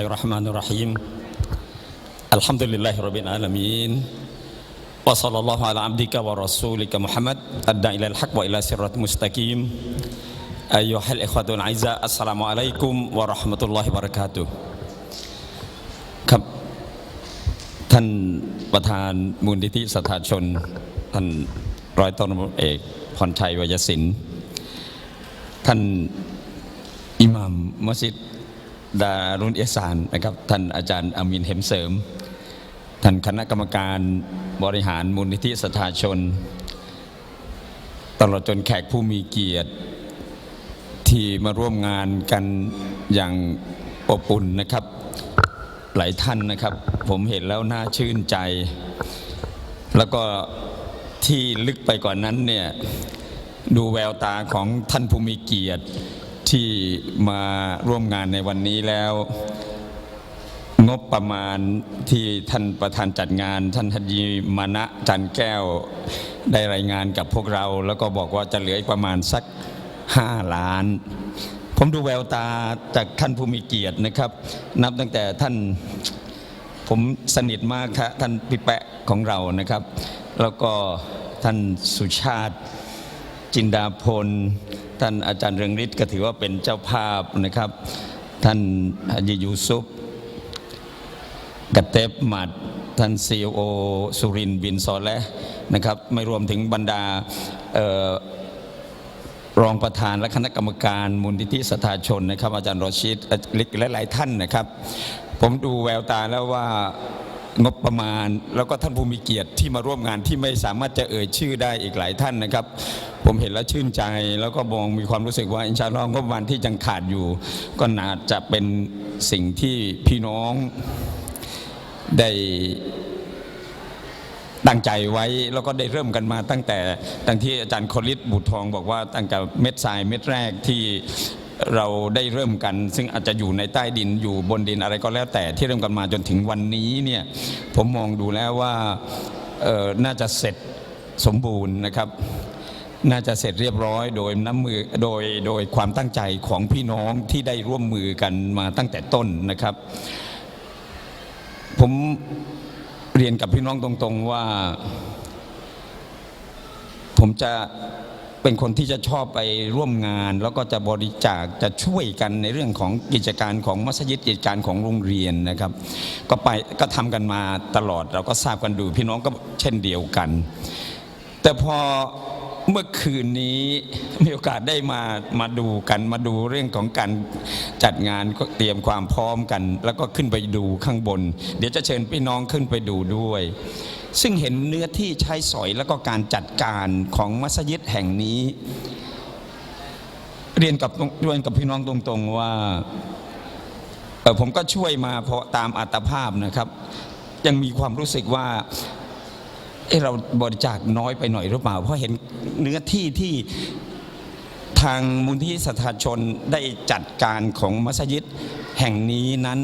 الله الرحمن الرحيم الحمد لله رب العالمين وصلى الله على عبدك ورسولك محمد أدى إلى الحق وإلى صراط مستقيم أيها الإخوة الأعزاء السلام عليكم ورحمة الله وبركاته ครับท่านประธานมูลนิธิสถาชน ท่านร้อยตำรวจเอกพรชัยวยศิลป์ท่านอิหม่ามมัสยิด ดารุนเอสานนะครับท่านอาจารย์อามินเห็มเสริม ท่านคณะกรรมการบริหารมูลนิธิสถาชน ตลอดจนแขกผู้มีเกียรติ ที่มาร่วมงานกันอย่างอบอุ่นนะครับ หลายท่านนะครับ ผมเห็นแล้วน่าชื่นใจ แล้วก็ที่ลึกไปกว่านนั้นเนี่ยดูแววตาของท่านผู้มีเกียรติ ที่มาร่วมงานในวันนี้แล้ว งบประมาณที่ท่านประธานจัดงาน ท่านทัยีมานะจันแก้วได้รายงานกับพวกเรา แล้วก็บอกว่าจะเหลืออีกประมาณสัก 5 ล้าน ผมดูแววตาจากท่านผู้มีเกียรตินะครับ นับตั้งแต่ท่านผมสนิทมากครับท่านปิแปะของเรานะครับ แล้วก็ท่านสุชาติจินดาพล ท่านอาจารย์เรืองฤทธิ์ก็ถือว่าเป็นเจ้าภาพนะครับ ท่านฮายูซุปกระเตบหมัดท่านซีโอสุรินบินซอและนะครับ ไม่รวมถึงบรรดารองประธานและคณะกรรมการมูลนิธิสถาชนนะครับ อาจารย์รอชิดและหลายท่านนะครับ ผมดูแววตาแล้วว่า งบประมาณ แล้วก็ท่านผู้มีเกียรติที่มาร่วมงานที่ไม่สามารถจะเอ่ยชื่อได้อีกหลายท่านนะครับ ผมเห็นแล้วชื่นใจ แล้วก็มองมีความรู้สึกว่าอินชาลอฮ์งบประมาณที่ยังขาดอยู่ ก็น่าจะเป็นสิ่งที่พี่น้องได้ตั้งใจไว้แล้วก็ได้เริ่มกันมาตั้งแต่ตั้งที่อาจารย์คลิตบุตรทองบอกว่าตั้งแต่เม็ดทรายเม็ดแรกที่ เราได้เริ่มกัน ซึ่งอาจจะอยู่ในใต้ดินอยู่บนดินอะไรก็แล้วแต่ที่เริ่มกันมาจนถึงวันนี้เนี่ยผมมองดูแล้วว่าน่าจะเสร็จสมบูรณ์นะครับ น่าจะเสร็จเรียบร้อยโดยน้ำมือโดยโดยความตั้งใจของพี่น้องที่ได้ร่วมมือกันมาตั้งแต่ต้นนะครับ ผมเรียนกับพี่น้องตรงๆว่า ผมจะ เป็นคนที่จะชอบไปร่วมงาน แล้วก็จะบริจาคจะช่วยกันในเรื่องของกิจการของมัสยิดกิจการของโรงเรียนนะครับ ก็ไปก็ทำกันมาตลอดเราก็ทราบกันดูพี่น้องก็เช่นเดียวกัน แต่พอเมื่อคืนนี้มีโอกาสได้มามาดูกันมาดูเรื่องของการจัดงานก็เตรียมความพร้อมกัน แล้วก็ขึ้นไปดูข้างบน เดี๋ยวจะเชิญพี่น้องขึ้นไปดูด้วย ซึ่งเห็นเนื้อที่ใช้สอยแล้วก็การจัดการของมัสยิดแห่งนี้ เรียนกับเรียนกับพี่น้องตรงๆว่าผมก็ช่วยมาเพราะตามอัตภาพนะครับ ยังมีความรู้สึกว่าเเราบริจาคน้อยไปหน่อยหรือเปล่า เพราะเห็นเนื้อที่ที่ทางมูลที่สถาชนได้จัดการของมัสยิด แห่งนี้นั้น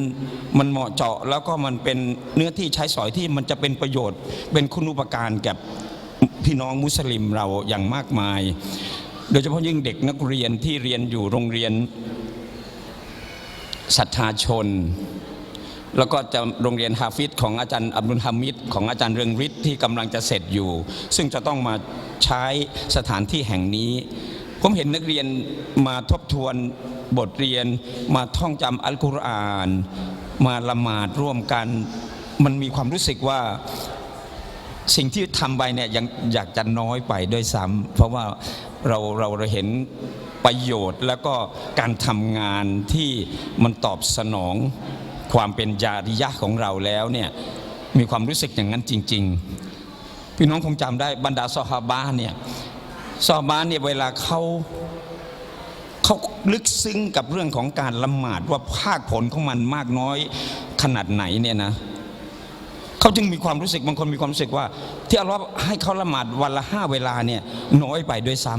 มันเหมาะเจาะแล้วก็มันเป็นเนื้อที่ใช้สอยที่มันจะเป็นประโยชน์ เป็นคุณูปการแก่พี่น้องมุสลิมเราอย่างมากมาย โดยเฉพาะยิ่งเด็กนักเรียนที่เรียนอยู่โรงเรียนศรัทธาชน แล้วก็จะโรงเรียนฮาฟิดของอาจารย์อับดุลฮามิดของอาจารย์เรืองฤทธิ์ที่กำลังจะเสร็จอยู่ ซึ่งจะต้องมาใช้สถานที่แห่งนี้ ผมเห็นนักเรียนมาทบทวนบทเรียน มาท่องจำอัลกุรอาน มาละหมาดร่วมกัน มันมีความรู้สึกว่าสิ่งที่ทำไปเนี่ยยังอยากจะน้อยไปด้วยซ้ำเพราะว่าเราเราเราเห็นประโยชน์แล้วก็การทำงานที่มันตอบสนองความเป็นจาริยะของเราแล้วเนี่ยมีความรู้สึกอย่างนั้นจริง ๆ พี่น้องคงจำได้บรรดาซอฮาบะเนี่ย ซอฮาบะห์เนี่ยเวลาเขาเขาลึกซึ้งกับเรื่องของการละหมาดว่าภาคผลของมันมากน้อยขนาดไหนเนี่ยนะเขาจึงมีความรู้สึกบางคนมีความรู้สึกว่า ที่อัลลอฮ์ให้เขาละหมาดวันละห้าเวลาเนี่ยน้อยไปด้วยซ้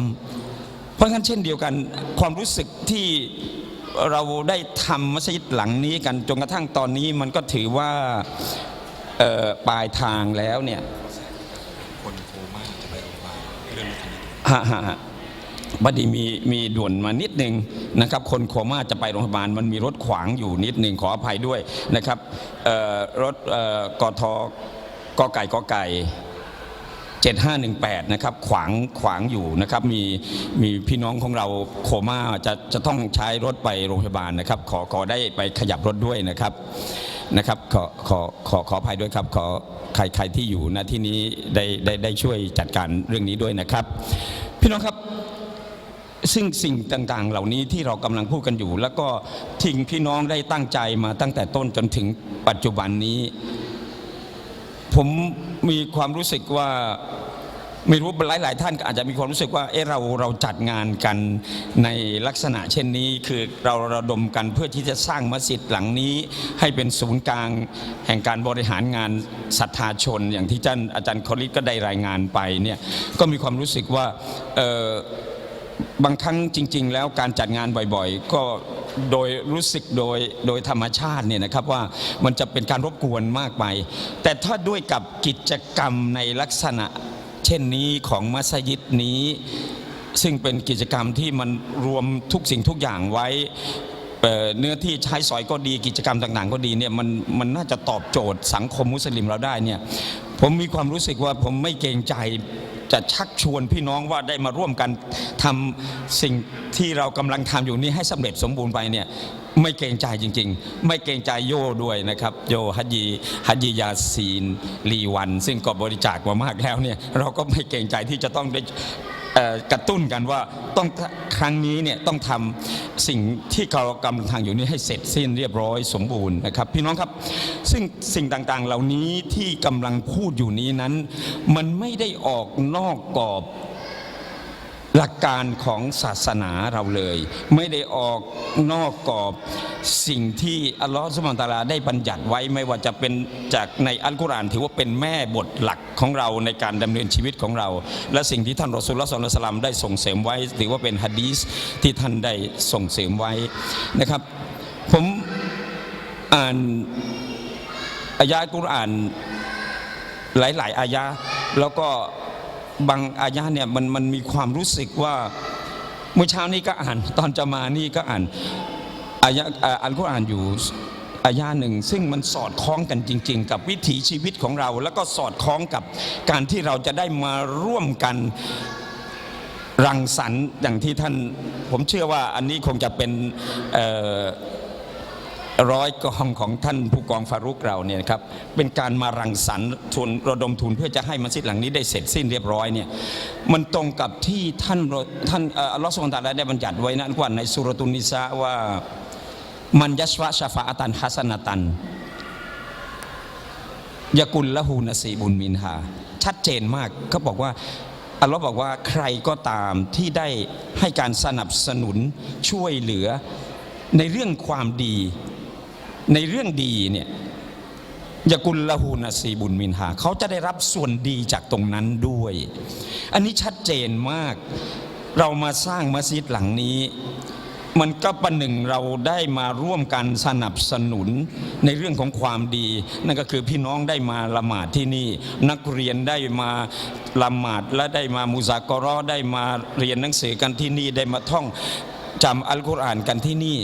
ำเพราะงั้นเช่นเดียวกัน ความรู้สึกที่เราได้ทำมัสยิดหลังนี้กันจนกระทั่งตอนนี้มันก็ถือว่าปลายทางแล้วเนี่ย ฮะฮะบัดดีมีมีด่วนมานิดหนึ่งนะครับ คนโคม่าจะไปโรงพยาบาลมันมีรถขวางอยู่นิดหนึ่งขออภัยด้วยนะครับรถกทกไก่กไก่7518 นะครับ ขวางขวางอยู่นะครับ มีมีพี่น้องของเราโคม่าจะจะต้องใช้รถไปโรงพยาบาลนะครับ ขอขอได้ไปขยับรถด้วยนะครับ นะครับขอขอขอขออภัยด้วยครับขอใครใครที่อยู่ณที่นี้ได้ได้ได้ช่วยจัดการเรื่องนี้ด้วยนะครับ พี่น้องครับซึ่งสิ่งต่างๆ เหล่านี้ที่เรากำลังพูดกันอยู่ แล้วก็ทิ้งพี่น้องได้ตั้งใจมาตั้งแต่ต้นจนถึงปัจจุบันนี้ ผมมีความรู้สึกว่า ไม่รู้หลายๆท่านก็อาจจะมีความรู้สึกว่าเออเราเราจัดงานกันในลักษณะเช่นนี้คือเราระดมกันเพื่อที่จะสร้างมัสยิดหลังนี้ ให้เป็นศูนย์กลางแห่งการบริหารงานศรัทธาชน อย่างที่ท่านอาจารย์คอริสก็ได้รายงานไปเนี่ยก็มีความรู้สึกว่าเออบางครั้งจริง ๆ แล้วการจัดงานบ่อยๆ ก็โดยรู้สึกโดยโดยธรรมชาติเนี่ยนะครับว่ามันจะเป็นการรบกวนมากไป แต่ถ้าด้วยกับกิจกรรมในลักษณะ ช่นนี้ของมัสยิดนี้ ซึ่งเป็นกิจกรรมที่มันรวมทุกสิ่งทุกอย่างไว้เเนื้อที่ใช้สอยก็ดีกิจกรรมต่างๆ ก็ดีเนี่ยมันมันน่าจะตอบโจทย์สังคมมุสลิมเราได้เนี่ยผมมีความรู้สึกว่าผมไม่เกรงใจ จะชักชวนพี่น้องว่าได้มาร่วมกันทำสิ่งที่เรากำลังทำอยู่นี้ให้สำเร็จสมบูรณ์ไปเนี่ยไม่เกรงใจจริง ๆ ไม่เกรงใจโยด้วยนะครับ โยฮัจยีฮัจยียาซีนลีวัน ซึ่งก็บริจาคมามากแล้วเนี่ยเราก็ไม่เกรงใจที่จะต้องได้ กระตุ้นกันว่าต้องครั้งนี้เนี่ยต้องทำสิ่งที่เรากำลังทำอยู่นี้ให้เสร็จสิ้นเรียบร้อยสมบูรณ์นะครับ พี่น้องครับซึ่งสิ่งต่างๆเหล่านี้ที่กำลังพูดอยู่นี้นั้น มันไม่ได้ออกนอกกรอบ หลักการของศาสนาเราเลย ไม่ได้ออกนอกกรอบสิ่งที่อัลลอฮฺสุบานตาลาได้บัญญัติไว้ไม่ว่าจะเป็นจากในอัลกุรอานถือว่าเป็นแม่บทหลักของเราในการดำเนินชีวิตของเรา และสิ่งที่ท่านรอสูลละสัลลัลลอฮุอะลัยฮิวะซัลลัมได้ส่งเสริมไว้ ถือว่าเป็นฮะดีษที่ท่านได้ส่งเสริมไว้นะครับ ผมอ่านอายะกุรอานหลาย ๆ อายะแล้วก็ บางอายะเนี่ยมันมันมีความรู้สึกว่าเมื่อเช้านี้ก็อ่าน ตอนจะมานี่ก็อ่านอายะอ่าอัลกุรอานอยู่อายะหนึ่งซึ่งมันสอดคล้องกันจริง ๆ กับวิถีชีวิตของเรา แล้วก็สอดคล้องกับการที่เราจะได้มาร่วมกันรังสรรค์อย่างที่ท่าน ผมเชื่อว่าอันนี้คงจะเป็น ร้อยกองของท่านผู้กองฟารุกเราเนี่ยครับเป็นการมารังสรรค์ทุนระดมทุนเพื่อจะให้มัสยิดหลังนี้ได้เสร็จสิ้นเรียบร้อยเนี่ยมันตรงกับที่ท่านท่านอัลลอฮฺสุบฮานะฮูวะตะอาลาได้บัญญัติไว้นั้นกว่าในสุรตุนนิสาว่ามันยัชวะชาฟาอตันฮัสนะตันยากุลละหูนสีบุญมินฮาชัดเจนมากเขาบอกว่าอัลลอฮ์บอกว่าใครก็ตามที่ได้ให้การสนับสนุนช่วยเหลือในเรื่องความดี ในเรื่องดีเนี่ยยากุลละหูนาซีบุญมินหา เขาจะได้รับส่วนดีจากตรงนั้นด้วย อันนี้ชัดเจนมาก เรามาสร้างมัสยิดหลังนี้ มันก็ประหนึ่งเราได้มาร่วมกันสนับสนุนในเรื่องของความดี นั่นก็คือพี่น้องได้มาละหมาดที่นี่ นักเรียนได้มาละหมาดและได้มามุซากรอได้มาเรียนหนังสือกันที่นี่ได้มาท่องจำอัลกุรอานกันที่นี่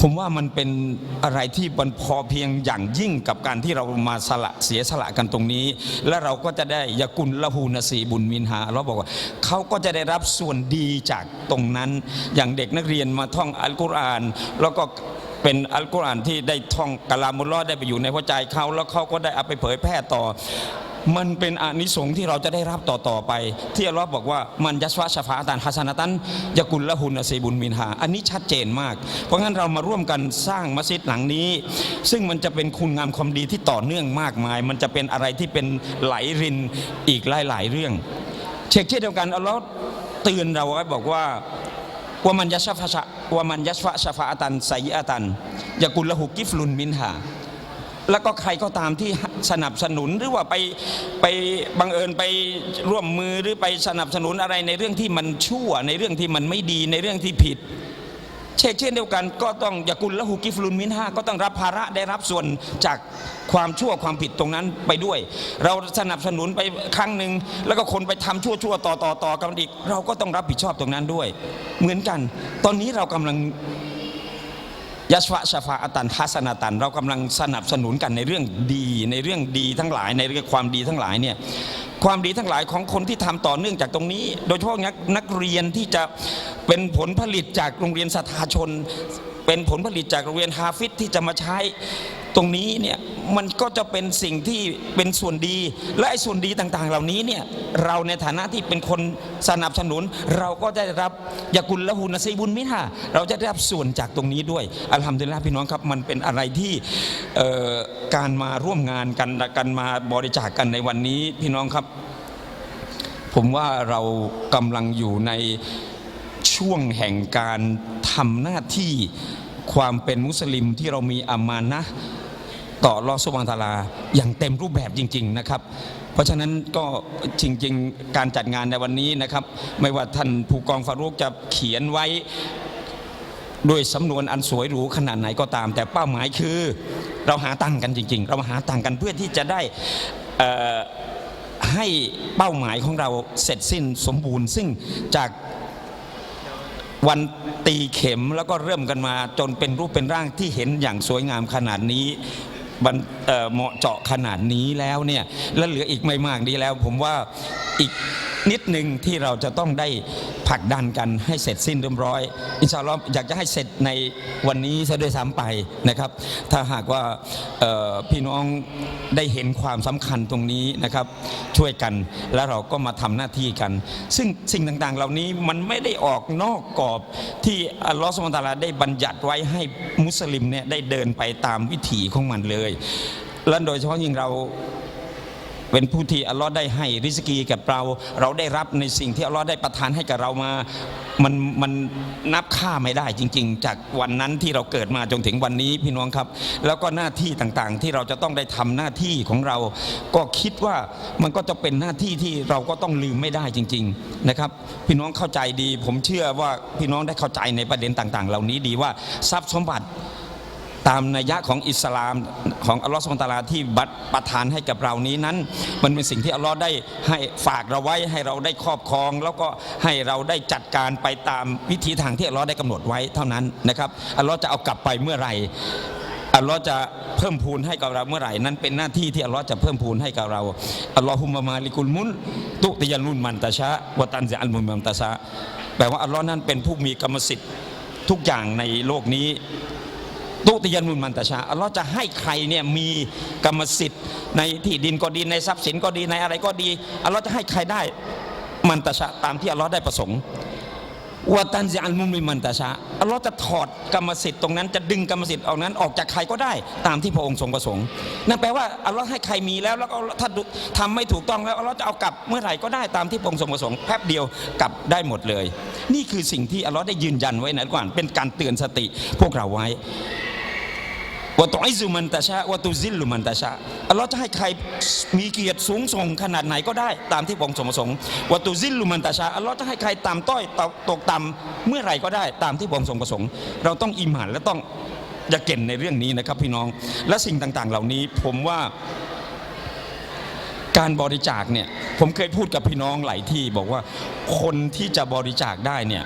ผมว่ามันเป็นอะไรที่มันพอเพียงอย่างยิ่งกับการที่เรามาสละเสียสละกันตรงนี้ และเราก็จะได้ยากุลละหูนสีบุญมินหาเราบอกว่าเขาก็จะได้รับส่วนดีจากตรงนั้น อย่างเด็กนักเรียนมาท่องอัลกุรอาน แล้วก็เป็นอัลกุรอานที่ได้ท่องกะลามุลลอได้ไปอยู่ในหัวใจเขาแล้วเขาก็ได้เอาไปเผยแพร่ต่อ มันเป็นอานิสงส์ที่เราจะได้รับต่อๆไป ที่อัลลอฮ์บอกว่ามันยัสวะชาฟาตันฮัสนาตันยากุลละหุนนซีบุญมินหา อันนี้ชัดเจนมาก เพราะงั้นเรามาร่วมกันสร้างมัสยิดหลังนี้ ซึ่งมันจะเป็นคุณงามความดีที่ต่อเนื่องมากมาย มันจะเป็นอะไรที่เป็นไหลรินอีกหลาย ๆ เรื่อง เช่นเดียวกันอัลลอฮ์เตือนเราไว้บอกว่าว่ามันยัสฟะชะว่ามันยัสฟะชฟาตันไซยะตันยากุลละหุกิฟลุนมินหา แล้วก็ใครก็ตามที่สนับสนุนหรือว่าไปไปบังเอิญไปร่วมมือหรือไปสนับสนุนอะไรในเรื่องที่มันชั่ว ในเรื่องที่มันไม่ดีในเรื่องที่ผิด เช่นเช่นเดียวกัน ก็ต้องยากุลละหูกิฟลุนมินห้าก็ต้องรับภาระได้รับส่วนจากความชั่วความผิดตรงนั้นไปด้วย เราสนับสนุนไปครั้งหนึ่งแล้วก็คนไปทำชั่วชั่วๆต่อต่อต่อกันอีกเราก็ต้องรับผิดชอบตรงนั้นด้วย เหมือนกัน ตอนนี้เรากำลัง ยัสวะชาฟาอตันฮัสนาตัน เรากำลังสนับสนุนกันในเรื่องดีในเรื่องดีทั้งหลายในเรื่องความดีทั้งหลายเนี่ยความดีทั้งหลายของคนที่ทำต่อเนื่องจากตรงนี้ โดยเฉพาะนักนักเรียนที่จะเป็นผลผลิตจากโรงเรียนสถาชน เป็นผลผลิตจากโรงเรียนฮาฟิดที่จะมาใช้ตรงนี้เนี่ยมันก็จะเป็นสิ่งที่เป็นส่วนดี และไอ้ส่วนดีต่างๆ เหล่านี้เนี่ยเราในฐานะที่เป็นคนสนับสนุน เราก็ได้รับยากุลละหูนซีบุญมิฮาเราจะได้รับส่วนจากตรงนี้ด้วยอัลฮัมดุลิลละห์พี่น้องครับมันเป็นอะไรที่การมาร่วมงานกันกันมาบริจาคกันในวันนี้พี่น้องครับ ผมว่าเรากำลังอยู่ในช่วงแห่งการทำหน้าที่ ความเป็นมุสลิมที่เรามีอามานะต่อลอสุบฮานตาลาอย่างเต็มรูปแบบจริง ๆนะครับ เพราะฉะนั้นก็จริง ๆ การจัดงานในวันนี้นะครับ ไม่ว่าท่านผู้กองฟารุกจะเขียนไว้ด้วยสำนวนอันสวยหรูขนาดไหนก็ตาม แต่เป้าหมายคือเราหาตังค์กันจริง ๆ เราหาตังค์กันเพื่อที่จะได้ให้เป้าหมายของเราเสร็จสิ้นสมบูรณ์ ซึ่งจาก วันตีเข็มแล้วก็เริ่มกันมาจนเป็นรูปเป็นร่างที่เห็นอย่างสวยงามขนาดนี้บันเอ่อเหมาะเจาะขนาดนี้แล้วเนี่ย และเหลืออีกไม่มากนี้แล้ว ผมว่าอีก นิดหนึ่งที่เราจะต้องได้ผลักดันกันให้เสร็จสิ้นเรียบร้อย อินชาอัลลอฮ์อยากจะให้เสร็จในวันนี้ซะด้วยซ้ำไปนะครับ ถ้าหากว่าพี่น้องได้เห็นความสำคัญตรงนี้นะครับ ช่วยกันแล้วเราก็มาทำหน้าที่กัน ซึ่งสิ่งต่างๆ เหล่านี้มันไม่ได้ออกนอกกรอบที่อัลลอฮฺสุบานตาลาได้บัญญัติไว้ให้มุสลิมเนี่ยได้เดินไปตามวิถีของมันเลย และโดยเฉพาะยิ่งเรา เป็นผู้ที่อัลลอฮ์ได้ให้ริสกีกับเรา เราได้รับในสิ่งที่อัลลอฮ์ได้ประทานให้กับเรามามันมันนับค่าไม่ได้จริง ๆ จากวันนั้นที่เราเกิดมาจนถึงวันนี้พี่น้องครับ แล้วก็หน้าที่ต่างๆ ที่เราจะต้องได้ทำหน้าที่ของเรา ก็คิดว่ามันก็จะเป็นหน้าที่ที่เราก็ต้องลืมไม่ได้จริง ๆนะครับ พี่น้องเข้าใจดี ผมเชื่อว่าพี่น้องได้เข้าใจในประเด็นต่างๆ เหล่านี้ดีว่าทรัพย์สมบัติ ตามนัยยะของอิสลามของอัลลอฮฺสุบตาลาที่บัตรประทานให้กับเรานี้นั้น มันเป็นสิ่งที่อัลลอฮ์ได้ให้ฝากเราไว้ให้เราได้ครอบครอง แล้วก็ให้เราได้จัดการไปตามวิธีทางที่อัลลอฮ์ได้กำหนดไว้เท่านั้นนะครับอัลลอฮ์จะเอากลับไปเมื่อไหร่อัลลอฮ์จะเพิ่มพูนให้กับเราเมื่อไหร่นั้นเป็นหน้าที่ที่อัลลอฮ์จะเพิ่มพูนให้กับเราอัลลอฮุมะมาลิกุลมุนตุติยันมุนมันตะชะวตันซิอัลมุนมันตะชะแปลว่าอัลลอฮ์นั้นเป็นผู้มีกรรมสิทธิ์ทุกอย่างในโลกนี้ ตุติยันมุนมันตชาอัลลอฮ์จะให้ใครเนี่ยมีกรรมสิทธิ์ในที่ดินก็ดีในทรัพย์สินก็ดีในอะไรก็ดีอัลลอฮ์จะให้ใครได้มันตชาตามที่อัลลอฮ์ได้ประสงค์วะตันซิอัลมุมิมันตะชาอัลลอฮ์จะถอดกรรมสิทธิ์ตรงนั้นจะดึงกรรมสิทธิ์เอานั้นออกจากใครก็ได้ตามที่พระองค์ทรงประสงค์ นั่นแปลว่าอัลลอฮ์ให้ใครมีแล้วแล้วก็ถ้าทำไม่ถูกต้องแล้วอัลลอฮ์จะเอากลับเมื่อไหร่ก็ได้ตามที่พระองค์ทรงประสงค์แป๊บเดียวกลับได้หมดเลย นี่คือสิ่งที่อัลลอฮ์ได้ยืนยันไว้ในก่อนเป็นการเตือนสติพวกเราไว้ วะตุอิซุมันตะชะวะตุซิลลุมันตะชะอัลลอฮ์จะให้ใครมีเกียรติสูงส่งขนาดไหนก็ได้ ตามที่พระองค์ทรงประสงค์วะตุซิลลุมันตะชะอัลลอฮ์จะให้ใครต่ำต้อยตกต่ำเมื่อไหร่ก็ได้ ตามที่พระองค์ทรงประสงค์ เราต้องอิหมานและต้องอย่าเก่งในเรื่องนี้นะครับพี่น้องและสิ่งต่างๆ เหล่านี้ผมว่าการบริจาคเนี่ยผมเคยพูดกับพี่น้องหลายที่บอกว่าคนที่จะบริจาคได้เนี่ย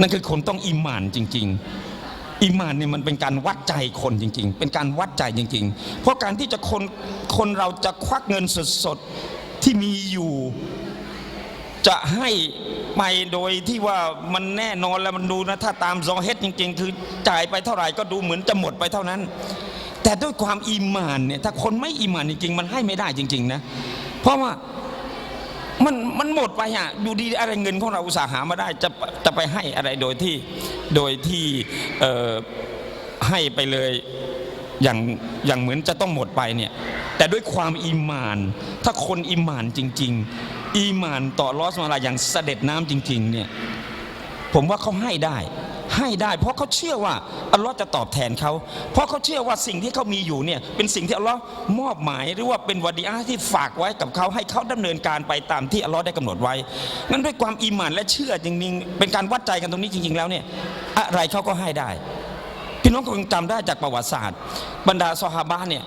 นั่นคือคนต้องอิหมานจริง ๆ อิมานเนี่ยมันเป็นการวัดใจคนจริง ๆ เป็นการวัดใจจริง ๆ เพราะการที่จะคนคนเราจะควักเงินสดๆที่มีอยู่ จะให้ไปโดยที่ว่ามันแน่นอนแล้วมันดูนะถ้าตามซอเฮดจริง ๆ คือจ่ายไปเท่าไหร่ก็ดูเหมือนจะหมดไปเท่านั้น แต่ด้วยความอีหมานเนี่ยถ้าคนไม่อีหมานจริง ๆ มันให้ไม่ได้จริง ๆ นะ เพราะว่า มันมันหมดไปอะอยู่ดีอะไรเงินของเราอุตสาหามาได้จะจะไปให้อะไรโดยที่โดยที่เอ่อให้ไปเลยอย่างอย่างเหมือนจะต้องหมดไปเนี่ยแต่ด้วยความอิมาน ถ้าคนอิมานจริง ๆ อิมานต่อลอสมาลาอย่างเสด็จน้ำจริง ๆ เนี่ยผมว่าเขาให้ได้ ให้ได้เพราะเขาเชื่อว่าอัลลอฮ์จะตอบแทนเขา เพราะเขาเชื่อว่าสิ่งที่เขามีอยู่เนี่ยเป็นสิ่งที่อัลลอฮ์มอบหมายหรือว่าเป็นวะดีอาห์ที่ฝากไว้กับเขาให้เขาดำเนินการไปตามที่อัลลอฮ์ได้กำหนดไว้งั้นด้วยความอีหมานและเชื่อจริงๆเป็นการวัดใจกันตรงนี้จริง ๆ แล้วเนี่ยอะไรเขาก็ให้ได้ พี่น้องคงจำได้จากประวัติศาสตร์ บรรดาซอฮาบะเนี่ย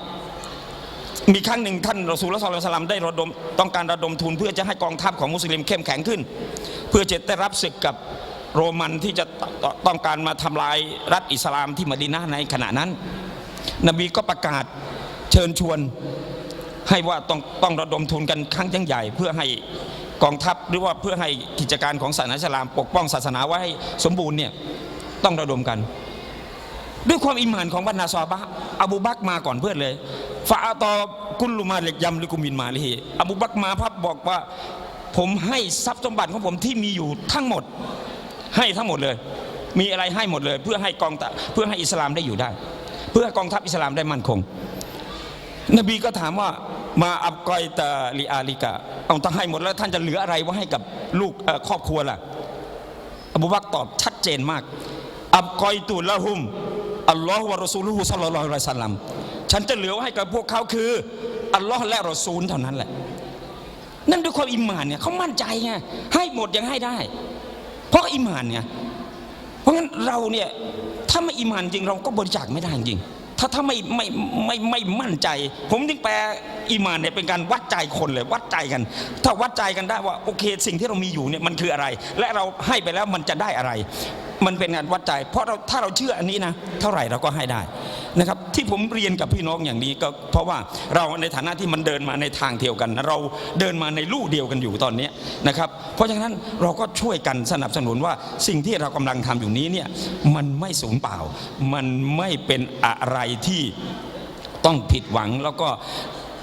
มีครั้งหนึ่งท่านรอซูลละซอลลัลลอฮุอะลัยฮิวะซัลลัมได้ระดมต้องการระดมทุนเพื่อจะให้กองทัพของมุสลิมเข้มแข็งขึ้น เพื่อจะได้รับศึกกับ โรมันที่จะต้องการมาทำลายรัฐอิสลามที่มดีนะห์ในขณะนั้น นบีก็ประกาศเชิญชวนให้ว่าต้องต้องระดมทุนกันครั้งยิ่งใหญ่ เพื่อให้กองทัพหรือว่าเพื่อให้กิจการของศาสนาอิสลาม ปกป้องศาสนาไว้ให้สมบูรณ์เนี่ยต้องระดมกัน ด้วยความอิมานของบรรดาซอฮาบะอบูบักมาก่อนเพื่อนเลยฟาอตอกุลลุมาเล็กยำลิกุมินมาลีอบูบักมาพับบอกว่าผมให้ทรัพย์สมบัติของผมที่มีอยู่ทั้งหมด ให้ทั้งหมดเลย มีอะไรให้หมดเลย เพื่อให้กองเพื่อให้อิสลามได้อยู่ได้ เพื่อให้กองทัพอิสลามได้มั่นคง นบีก็ถามว่ามาอับกอยตาลีอาลิกะเอาถ้าให้หมดแล้วท่านจะเหลืออะไรไว้ให้กับลูกครอบครัวล่ะอบูบักตอบชัดเจนมาก อับกอยตุละหุมอัลลอฮ์วะรอซูลุฮุสัลลัลลอฮุอะลัยฮิวะสัลลัมฉันจะเหลือให้กับพวกเขาคืออัลลอฮ์และรอซูลเท่านั้นแหละ นั่นด้วยความอิมานเนี่ยเขามั่นใจไงให้หมดยังให้ได้ เพราะอิมานเนี่ยเพราะงั้นเราเนี่ยถ้าไม่อิมานจริงเราก็บริจาคไม่ได้จริง ถ้าถ้าไม่ไม่ไม่ไม่มั่นใจ ผมถึงแปลอิมานเนี่ยเป็นการวัดใจคนเลยวัดใจกัน ถ้าวัดใจกันได้ว่าโอเค สิ่งที่เรามีอยู่เนี่ยมันคืออะไร และเราให้ไปแล้วมันจะได้อะไร มันเป็นงานวัดใจ เพราะเราถ้าเราเชื่ออันนี้นะเท่าไหร่เราก็ให้ได้นะครับที่ผมเรียนกับพี่น้องอย่างนี้ก็เพราะว่าเราในฐานะที่มันเดินมาในทางเดียวกัน เราเดินมาในลู่เดียวกันอยู่ตอนนี้นะครับเพราะฉะนั้นเราก็ช่วยกันสนับสนุนว่าสิ่งที่เรากำลังทำอยู่นี้เนี่ยมันไม่สูญเปล่า มันไม่เป็นอะไรที่ต้องผิดหวังแล้วก็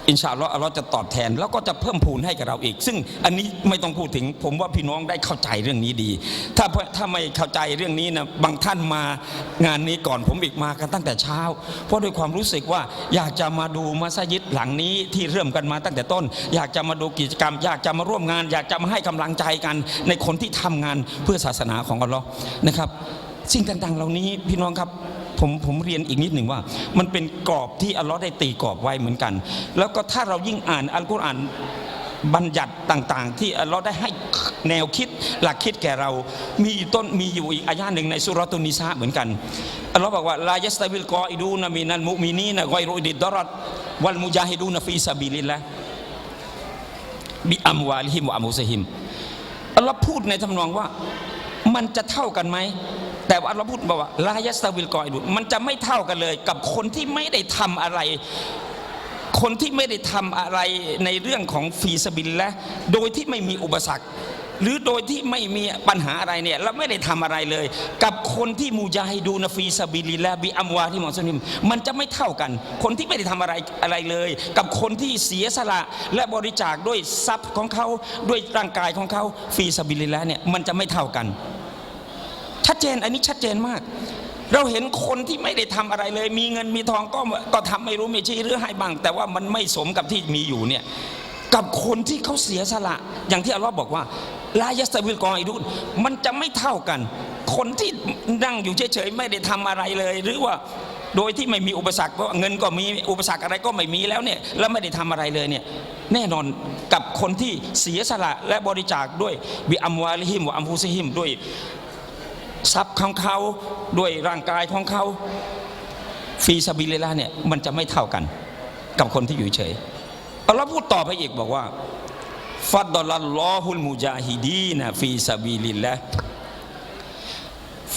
อินชาอัลลอฮ์อัลลอฮ์จะตอบแทน แล้วก็จะเพิ่มพูนให้กับเราอีก ซึ่งอันนี้ไม่ต้องพูดถึง ผมว่าพี่น้องได้เข้าใจเรื่องนี้ดี ถ้าถ้าไม่เข้าใจเรื่องนี้นะบางท่านมางานนี้ก่อนผมอีกมากันตั้งแต่เช้า เพราะด้วยความรู้สึกว่าอยากจะมาดูมัสยิดหลังนี้ที่เริ่มกันมาตั้งแต่ต้น อยากจะมาดูกิจกรรม อยากจะมาร่วมงาน อยากจะมาให้กำลังใจกัน ในคนที่ทำงานเพื่อศาสนาของอัลลอฮ์นะครับ สิ่งต่างๆ เหล่านี้พี่น้องครับ ผมผมเรียนอีกนิดหนึ่งว่า มันเป็นกรอบที่อัลลอฮ์ได้ตีกรอบไว้เหมือนกัน แล้วก็ถ้าเรายิ่งอ่านอัลกุรอานบัญญัติต่าง ๆ ที่อัลลอฮ์ได้ให้แนวคิดหลักคิดแก่เรา มีต้นมีอยู่อีกอายะหนึ่งในสุรตุนิสาเหมือนกันอัลลอฮ์บอกว่าลายัสตาวิลกออิดูนามินันมุมินีนะไกอยรุดิดดรัตวัลมุจาฮิดูนฟีซาบิลิลละบิอัมวาลิฮิมวะอัมูซฮิมอัลลอฮ์พูดในทำนองว่ามันจะเท่ากันไหม ว่าเราพูดบอกว่าลายัสตาวิลกอยดุมันจะไม่เท่ากันเลย กับคนที่ไม่ได้ทำอะไร คนที่ไม่ได้ทำอะไรในเรื่องของฟีสบิลและโดยที่ไม่มีอุปสรรค หรือโดยที่ไม่มีปัญหาอะไรเนี่ยแล้วไม่ได้ทำอะไรเลย กับคนที่มูจาฮิดูนฟีสบิลิและบิอัมวาที่มอสลิมมันจะไม่เท่ากัน คนที่ไม่ได้ทำอะไรอะไรเลย กับคนที่เสียสละและบริจาคด้วยทรัพย์ของเขาด้วยร่างกายของเขาฟีสบิลิและเนี่ยมันจะไม่เท่ากัน ชัดเจนอันนี้ชัดเจนมาก เราเห็นคนที่ไม่ได้ทำอะไรเลย มีเงินมีทองก็ก็ทำไม่รู้ไม่ชี้หรือให้บ้าง แต่ว่ามันไม่สมกับที่มีอยู่เนี่ยกับคนที่เขาเสียสละ อย่างที่อัลลอฮ์บอกว่าลายัสตาวิลกองอิดุนมันจะไม่เท่ากัน คนที่นั่งอยู่เฉยๆไม่ได้ทำอะไรเลย หรือว่าโดยที่ไม่มีอุปสรรคเพราะเงินก็มีอุปสรรคอะไรก็ไม่มีแล้วเนี่ยแล้วไม่ได้ทำอะไรเลยเนี่ยแน่นอนกับคนที่เสียสละและบริจาคด้วยบิอัมวาลิฮิมวะอัมฟุซิฮิมด้วย ทรัพย์ของเขาด้วยร่างกายของเขาฟีซาบิลิลลาเนี่ยมันจะไม่เท่ากัน กับคนที่อยู่เฉยอัลลอฮ์พูดต่อไปอีกบอกว่าฟัดดอลัลอฮุลมุจาฮิดีนะฟีซาบิลิลละ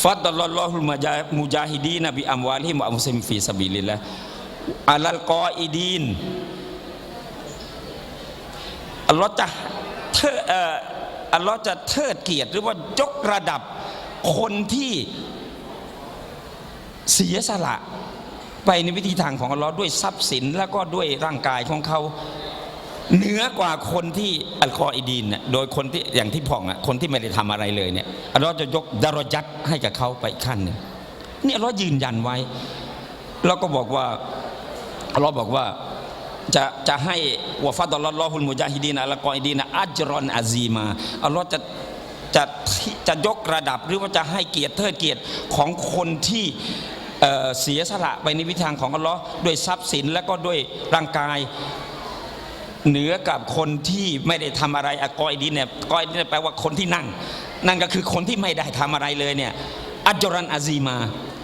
ฟัดดอลัลอฮุลมุจาฮิดีนะบิอัมวาลิมอัมซิมฟีซาบิลิลละอัลลกออิดีนอัลลอฮ์จะเทออัลลอฮ์จะเทิดเกียรติหรือว่ายกระดับ คนที่เสียสละไปในวิธีทางของอัลลอฮ์ด้วยทรัพย์สินแล้วก็ด้วยร่างกายของเขาเหนือกว่าคนที่อัลคออิดีนเนี่ยโดยคนที่อย่างที่พ่องอะคนที่ไม่ได้ทำอะไรเลยเนี่ยอัลลอฮ์จะยกดารยัดให้กับเขาไปขั้นหนึ่งนี่อัลลอฮ์ยืนยันไว้ แล้วก็บอกว่าอัลลอฮ์บอกว่าจะจะให้วะฟัดอัลลอฮุลมุจาฮิดีนอัลกออิดีนอัจรอนอาซีมาอัลลอฮ์จะ จะจะยกระดับหรือว่าจะให้เกียรติเทิดเกียรติของคนที่เเสียสละไปในวิธีทางของอัลลอฮ์ด้วยทรัพย์สินและก็ด้วยร่างกายเหนือกับคนที่ไม่ได้ทำอะไรอะกอยดีเนี่ยกอยดีแปลว่าคนที่นั่ง นั่นก็คือคนที่ไม่ได้ทำอะไรเลยเนี่ยอัจรันอาซีมา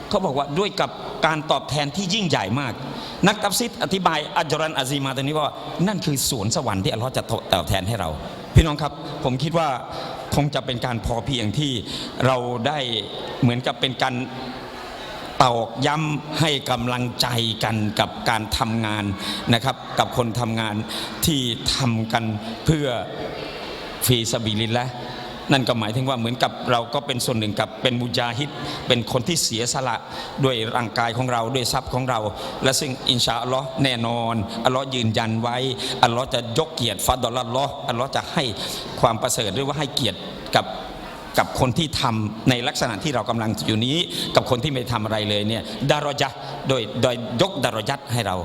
เขาบอกว่าด้วยกับการตอบแทนที่ยิ่งใหญ่มาก นักตัฟซิดอธิบายอัจจรันอาซีมาตรงนี้ว่านั่นคือสวนสวรรค์ที่อัลลอฮ์จะตอบแทนให้เรา พี่น้องครับผมคิดว่าคงจะเป็นการพอเพียงที่เราได้เหมือนกับเป็นการตอกย้ำให้กำลังใจกันกับการทำงานนะครับ กับคนทำงานที่ทำกันเพื่อฟีสบิลิลละ นั่นก็หมายถึงว่าเหมือนกับเราก็เป็นส่วนหนึ่งกับเป็นมุจาฮิดเป็นคนที่เสียสละด้วยร่างกายของเราด้วยทรัพย์ของเรา และซึ่งอินชาอัลลอฮ์แน่นอนอัลลอฮ์ยืนยันไว้อัลลอฮ์จะยกเกียรติฟัดดอลลอฮ์อัลลอฮ์จะให้ความประเสริฐหรือว่าให้เกียรติกับกับคนที่ทำในลักษณะที่เรากำลังอยู่นี้ กับคนที่ไม่ทำอะไรเลยเนี่ยดารอจะโดยโดยยกดารอยัดให้เรา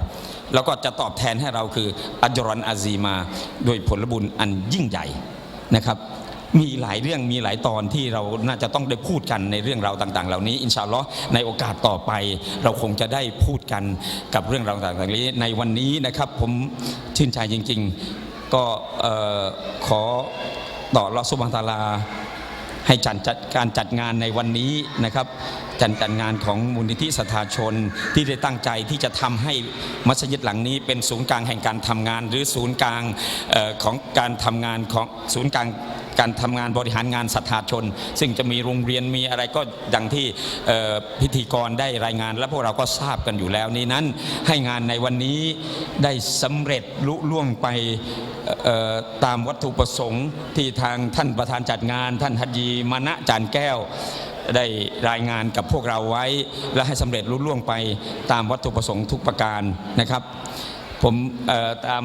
แล้วก็จะตอบแทนให้เราคืออัจรอนอาซีมา โดยผลบุญอันยิ่งใหญ่นะครับ มีหลายเรื่องมีหลายตอนที่เราน่าจะต้องได้พูดกันในเรื่องราวต่าง ๆ เหล่านี้อินชาอัลลอฮ์ในโอกาสต่อไป เราคงจะได้พูดกันกับเรื่องราวต่างๆนี้ในวันนี้นะครับผมชื่นใจจริง ๆ ก็ขอต่อรอสุบังตาลาให้จัดจัดการจัดงานในวันนี้นะครับจัดจัดงานของมูลนิธิสถาชนที่ได้ตั้งใจที่จะทำให้มัสยิดหลังนี้เป็นศูนย์กลางแห่งการทำงาน หรือศูนย์กลางออของการทำงานของศูนย์กลาง การทำงานบริหารงานสถาชน ซึ่งจะมีโรงเรียนมีอะไรก็ดังที่พิธีกรได้รายงาน และพวกเราก็ทราบกันอยู่แล้วนี้นั้น ให้งานในวันนี้ได้สำเร็จลุล่วงไปตามวัตถุประสงค์ที่ทางท่านประธานจัดงาน ท่านฮัจีมานะจานแก้วได้รายงานกับพวกเราไว้ และให้สำเร็จลุล่วงไปตามวัตถุประสงค์ทุกประการนะครับ ผมตาม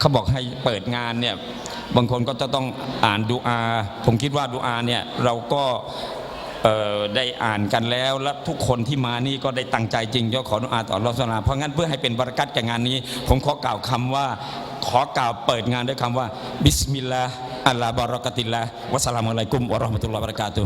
เขาบอกให้เปิดงานเนี่ย บางคนก็จะต้องอ่านดูอา ผมคิดว่าดูอาเนี่ยเราก็ได้อ่านกันแล้ว และทุกคนที่มานี่ก็ได้ตั้งใจจริงก็ขอดุอาต่ออัลลอฮฺสุบฮานะฮูวะตะอาเพราะงั้นเพื่อให้เป็นบรารักัตแก่งานนี้ ผมขอกล่าวคำว่า ขอกล่าวเปิดงานด้วยคำว่า บิสมิลลาห์อัลลาฮ์บารอกะติลลาห์วัสสลามุอะลัยกุมวะราะห์มะตุลลอฮ์บะเราะกาตุ